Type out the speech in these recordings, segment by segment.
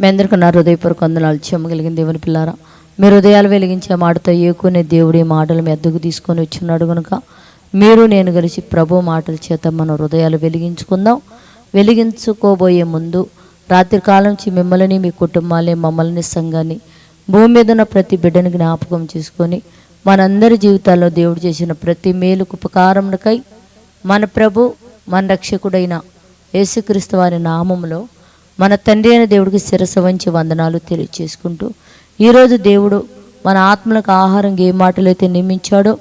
మీ అందరికీ నా హృదయపూర్వక వందనాలు. చెమ్మగలిగిన దేవుని పిల్లారా మీ హృదయాలు వెలిగించే మాటతో ఏకునే దేవుడి మాటలు మీ అద్దకు తీసుకొని వచ్చినాడు కనుక మీరు నేను కలిసి ప్రభు మాటల చేత మన హృదయాలు వెలిగించుకుందాం. వెలిగించుకోబోయే ముందు రాత్రి కాలం నుంచి మిమ్మల్ని మీ కుటుంబాన్ని మమ్మల్ని సంఘాన్ని భూమి మీద ఉన్న ప్రతి బిడ్డని జ్ఞాపకం చేసుకొని మనందరి జీవితాల్లో దేవుడు చేసిన ప్రతి మేలుకు ఉపకారములకై మన ప్రభు మన రక్షకుడైన యేసుక్రీస్తు వారి నామములో మన తండ్రి అయిన దేవుడికి శిరస వంచి వందనాలు తెలియచేసుకుంటూ ఈరోజు దేవుడు మన ఆత్మలకు ఆహారం ఏ మాటలైతే నియమించాడో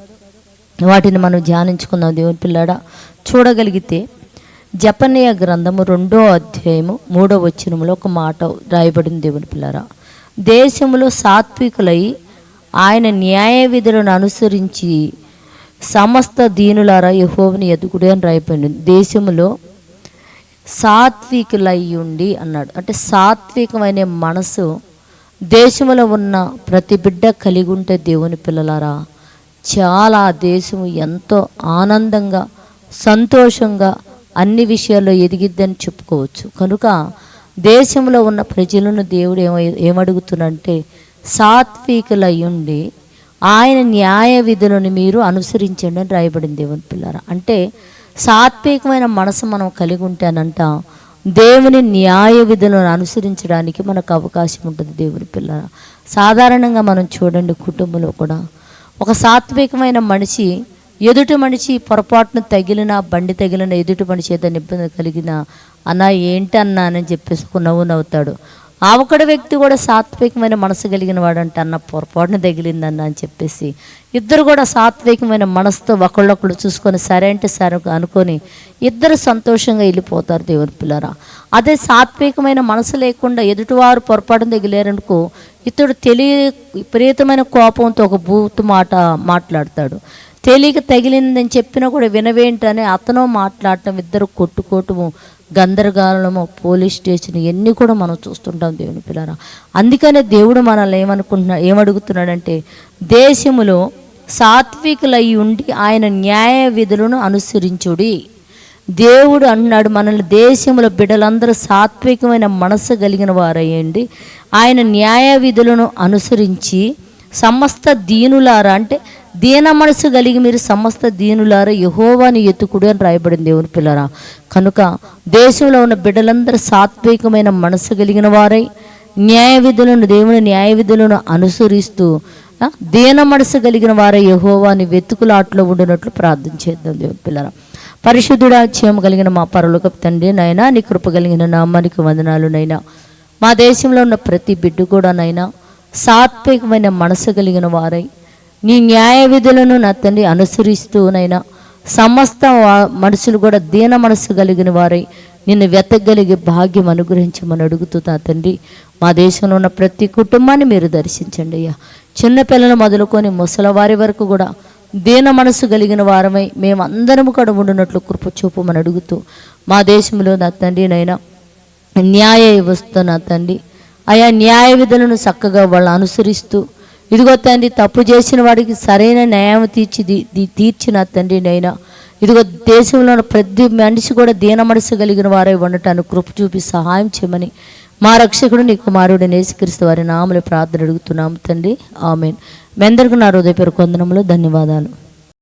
వాటిని మనం ధ్యానించుకుందాం దేవుని పిల్లాడ. చూడగలిగితే జపనీయ గ్రంథము రెండో అధ్యాయము మూడో వచనములో ఒక మాట రాయబడింది దేవుని పిల్లరా. దేశంలో సాత్వికులై ఆయన న్యాయ విధులను అనుసరించి సమస్త దీనులారా యహోవని ఎదుగుడే అని రాయపడింది దేశంలో సాత్వికులై ఉండి అన్నాడు. అంటే సాత్వికమైన మనసు దేశంలో ఉన్న ప్రతి బిడ్డ కలిగి ఉంటే దేవుని పిల్లలారా చాలా దేశం ఎంతో ఆనందంగా సంతోషంగా అన్ని విషయాల్లో ఎదిగిద్దని చెప్పుకోవచ్చు. కనుక దేశంలో ఉన్న ప్రజలను దేవుడు ఏమ ఏమడుగుతున్నంటే సాత్వికులై ఉండి ఆయన న్యాయ విధులను మీరు అనుసరించండి అని రాయబడింది దేవుని పిల్లరా అంటే సాత్వికమైన మనసు మనం కలిగి ఉంటేనంట దేవుని న్యాయ విధులను అనుసరించడానికి మనకు అవకాశం ఉంటుంది దేవుని పిల్లల సాధారణంగా మనం చూడండి కుటుంబంలో కూడా ఒక సాత్వికమైన మనిషి ఎదుటి మనిషి పొరపాటును తగిలిన బండి తగిలిన ఎదుటి మనిషి ఏదైనా ఇబ్బంది కలిగిన అన్న ఏంటి అన్నా అని చెప్పేసి నవ్వు నవ్వుతాడు. ఆ ఒకటి వ్యక్తి కూడా సాత్వికమైన మనసు కలిగిన వాడంట అన్న పొరపాటున తగిలిందన్న అని చెప్పేసి ఇద్దరు కూడా సాత్వికమైన మనసుతో ఒకళ్ళొకళ్ళు చూసుకొని సరే అంటే సరే అనుకొని ఇద్దరు సంతోషంగా వెళ్ళిపోతారు దేవుని పిల్లరా. అదే సాత్వికమైన మనసు లేకుండా ఎదుటివారు పొరపాటున తగిలేరనుకో ఇతడు తెలియ విపరీతమైన కోపంతో ఒక బూతు మాట మాట్లాడతాడు. తెలియక తగిలిందని చెప్పినా కూడా వినవేంటని అతను మాట్లాడటం ఇద్దరు కొట్టుకోవటము గందరగోళము పోలీస్ స్టేషన్ ఇవన్నీ కూడా మనం చూస్తుంటాం దేవుని పిల్లరా. అందుకనే దేవుడు మనల్ని ఏమనుకుంటున్నా ఏమడుగుతున్నాడంటే దేశములో సాత్వికులై ఉండి ఆయన న్యాయ విధులను అనుసరించుడి. దేవుడు అన్నాడు మనల్ని దేశంలో బిడ్డలందరూ సాత్వికమైన మనసు కలిగిన వారయ్యండి. ఆయన న్యాయ విధులను అనుసరించి సమస్త దీనులారా అంటే దీన మనసు కలిగి మీరు సమస్త దీనులారా యహోవాని ఎత్తుకుడు అని రాయబడింది దేవుని పిల్లరా. కనుక దేశంలో ఉన్న బిడ్డలందరూ సాత్వికమైన మనసు కలిగిన వారై న్యాయ విధులను దేవుని న్యాయ విధులను అనుసరిస్తూ దీన మనసు కలిగిన వారే యహోవాని వెతుకులాట్లో ఉండినట్లు ప్రార్థన చేద్దాం దేవుని పిల్లరా. పరిశుద్ధుడా క్షేమ కలిగిన మా పరలోకపు తండ్రి నైనా నీ కృప కలిగిన నామానికి వందనాలు నైనా మా దేశంలో ఉన్న ప్రతి బిడ్డ కూడా నైనా సాత్వికమైన మనసు కలిగిన వారై నీ న్యాయ విధులను నా తండ్రి అనుసరిస్తూనైనా సమస్త మనుషులు కూడా దీన మనసు కలిగిన వారై నిన్ను వెతగలిగే భాగ్యం అనుగ్రహించమని అడుగుతూ నా తండ్రి మా దేశంలో ఉన్న ప్రతి కుటుంబాన్ని మీరు దర్శించండి అయ్యా. చిన్నపిల్లలు మొదలుకొని ముసలవారి వరకు కూడా దీన మనసు కలిగిన వారమై మేమందరం కూడా ఉండినట్లు కృప చూపమని అడుగుతూ మా దేశంలో నా తండ్రి నైనా న్యాయ వ్యవస్థ నా తండ్రి. ఆయా న్యాయ విధులను చక్కగా వాళ్ళు అనుసరిస్తూ ఇదిగో తండ్రి తప్పు చేసిన వాడికి సరైన న్యాయం తీర్చి దీ- తీర్చిన తండ్రి నైనా? ఇదిగో దేశంలో ప్రతి మనిషి కూడా దీన మనసు కలిగిన వారై ఉండటానికి కృప చూపి సహాయం చేయమని మా రక్షకుడు నీ కుమారుడు నేసుక్రీస్తు వారి నామలు ప్రార్థన అడుగుతున్నాము తండ్రి. ఆమెన్. మీ అందరికీ నా పేరు కొందనంలో ధన్యవాదాలు.